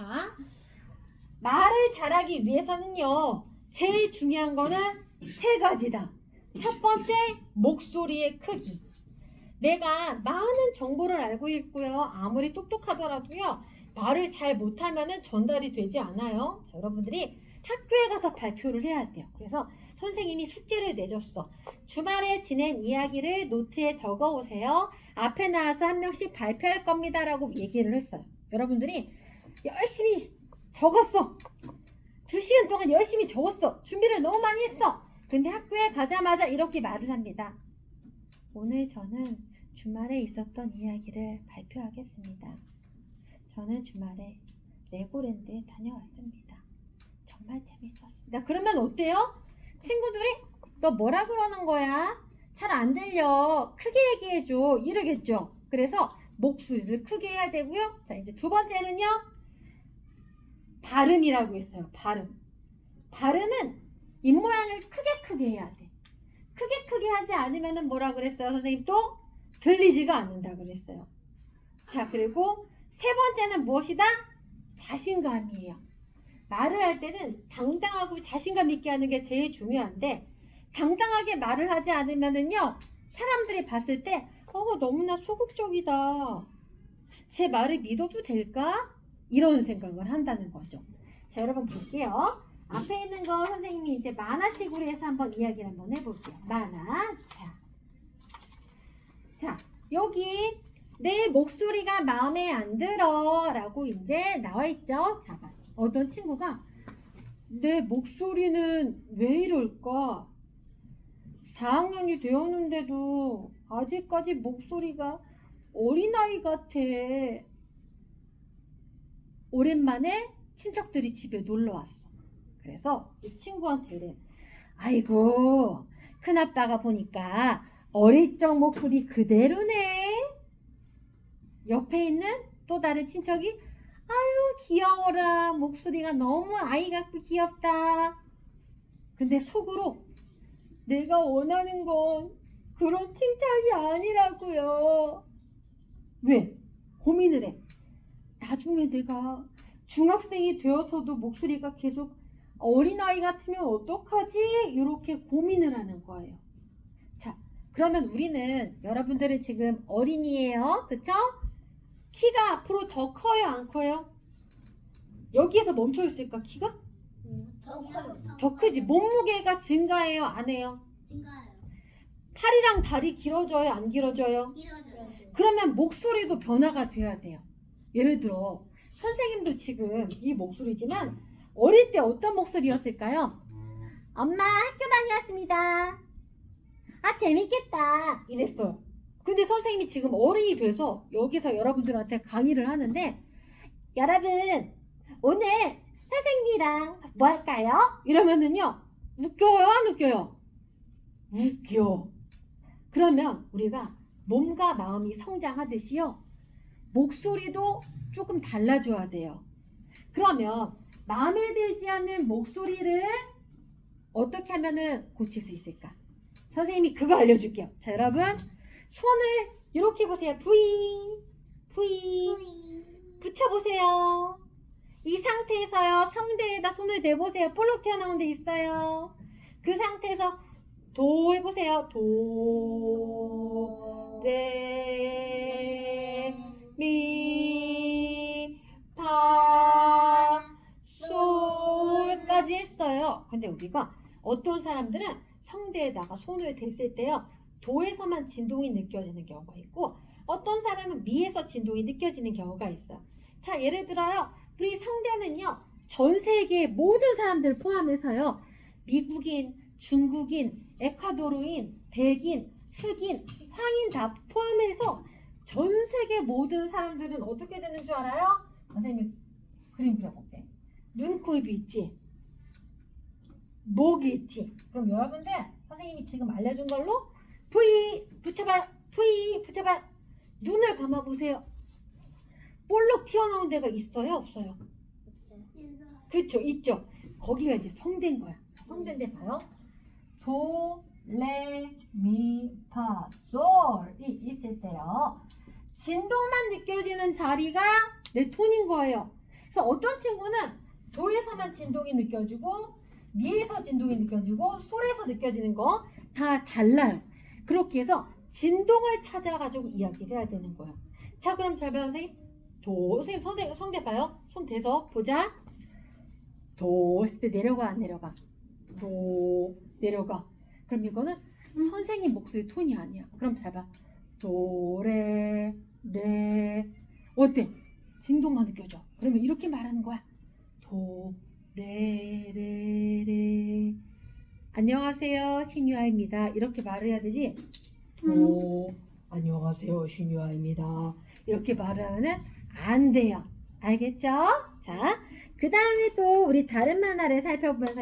자, 말을 잘하기 위해서는요, 제일 중요한 거는 세 가지다. 첫 번째, 목소리의 크기. 내가 많은 정보를 알고 있고요. 아무리 똑똑하더라도요, 말을 잘 못하면은 전달이 되지 않아요. 자, 여러분들이 학교에 가서 발표를 해야 돼요. 그래서 선생님이 숙제를 내줬어. 주말에 지낸 이야기를 노트에 적어 오세요. 앞에 나와서 한 명씩 발표할 겁니다라고 얘기를 했어요. 여러분들이 열심히 적었어. 두 시간 동안 열심히 적었어. 준비를 너무 많이 했어. 근데 학교에 가자마자 이렇게 말을 합니다. 오늘 저는 주말에 있었던 이야기를 발표하겠습니다. 저는 주말에 레고랜드에 다녀왔습니다. 정말 재밌었습니다. 그러면 어때요? 친구들이 너 뭐라 그러는 거야? 잘 안 들려. 크게 얘기해줘. 이러겠죠. 그래서 목소리를 크게 해야 되고요. 자, 이제 두 번째는요. 발음이라고 했어요. 발음. 발음은 입 모양을 크게 크게 해야 돼. 크게 크게 하지 않으면 뭐라 그랬어요? 선생님 또 들리지가 않는다 그랬어요. 자, 그리고 세 번째는 무엇이다? 자신감이에요. 말을 할 때는 당당하고 자신감 있게 하는 게 제일 중요한데 당당하게 말을 하지 않으면은요 사람들이 봤을 때 어, 너무나 소극적이다. 제 말을 믿어도 될까? 이런 생각을 한다는 거죠. 자, 여러분 볼게요. 앞에 있는 거 선생님이 이제 만화식으로 해서 한번 이야기를 한번 해볼게요. 만화. 자, 자 여기 내 목소리가 마음에 안 들어 라고 이제 나와 있죠. 자, 봐. 어떤 친구가 내 목소리는 왜 이럴까? 4학년이 되었는데도 아직까지 목소리가 어린아이 같아. 오랜만에 친척들이 집에 놀러 왔어. 그래서 이 친구한테 이래. 아이고, 큰아빠가 보니까 어릴 적 목소리 그대로네. 옆에 있는 또 다른 친척이 아유 귀여워라 목소리가 너무 아이 같고 귀엽다 근데 속으로 내가 원하는 건 그런 칭찬이 아니라고요 왜? 고민을 해 나중에 내가 중학생이 되어서도 목소리가 계속 어린아이 같으면 어떡하지? 이렇게 고민을 하는 거예요 자 그러면 우리는 여러분들은 지금 어린이에요 그쵸? 키가 앞으로 더 커요, 안 커요? 여기에서 멈춰 있을까, 키가? 더 커요. 더 크지. 몸무게가 증가해요, 안 해요? 증가요. 팔이랑 다리 길어져요, 안 길어져요? 길어져요. 그러면 목소리도 변화가 돼야 돼요. 예를 들어, 선생님도 지금 이 목소리지만 어릴 때 어떤 목소리였을까요? 엄마 학교 다녀왔습니다. 아, 재밌겠다. 이랬어요. 근데 선생님이 지금 어른이 돼서 여기서 여러분들한테 강의를 하는데 여러분 오늘 선생님이랑 뭐 할까요? 이러면은요 웃겨요 안 웃겨요? 웃겨 그러면 우리가 몸과 마음이 성장하듯이요 목소리도 조금 달라져야 돼요 그러면 마음에 들지 않는 목소리를 어떻게 하면은 고칠 수 있을까? 선생님이 그거 알려줄게요 자 여러분 손을 이렇게 보세요. V, V 붙여보세요. 이 상태에서요. 성대에다 손을 대보세요. 볼록 튀어나온 데 있어요. 그 상태에서 도 해보세요. 도, 레, 미, 파, 솔까지 했어요. 근데 우리가 어떤 사람들은 성대에다가 손을 댔을 때요. 도에서만 진동이 느껴지는 경우가 있고 어떤 사람은 미에서 진동이 느껴지는 경우가 있어요. 자, 예를 들어요. 우리 성대는요. 전 세계 모든 사람들 포함해서요. 미국인, 중국인, 에콰도르인, 백인, 흑인, 황인 다 포함해서 전 세계 모든 사람들은 어떻게 되는 줄 알아요? 선생님 그림 그려볼게. 눈, 코, 입이 있지? 목이 있지? 그럼 여러분들 선생님이 지금 알려준 걸로 V 붙여봐 V 붙여봐 눈을 감아보세요. 볼록 튀어나온 데가 있어요? 없어요? 그쵸 있죠. 거기가 이제 성대인 거야. 자, 성대인 데 봐요. 도 레 미 파 솔이 있을 때요 진동만 느껴지는 자리가 내 톤인 거예요 그래서 어떤 친구는 도에서만 진동이 느껴지고 미에서 진동이 느껴지고 솔에서 느껴지는 거 다 달라요. 그렇게 해서 진동을 찾아가지고 이야기를 해야 되는 거예요. 자, 그럼 잘 봐요, 선생님. 도, 선생님 손, 대, 손 대봐요. 손 대서 보자. 도 했을 때 내려가 안 내려가? 도 내려가. 그럼 이거는 선생님 목소리 톤이 아니야. 그럼 잘 봐. 도레 레 어때? 진동만 느껴져. 그러면 이렇게 말하는 거야. 도 레 레 레 안녕하세요 신유아입니다. 이렇게 말을 해야 되지. 도 안녕하세요 신유아입니다. 이렇게 말을 하면은 안 돼요. 알겠죠? 자, 그 다음에 또 우리 다른 만화를 살펴보면서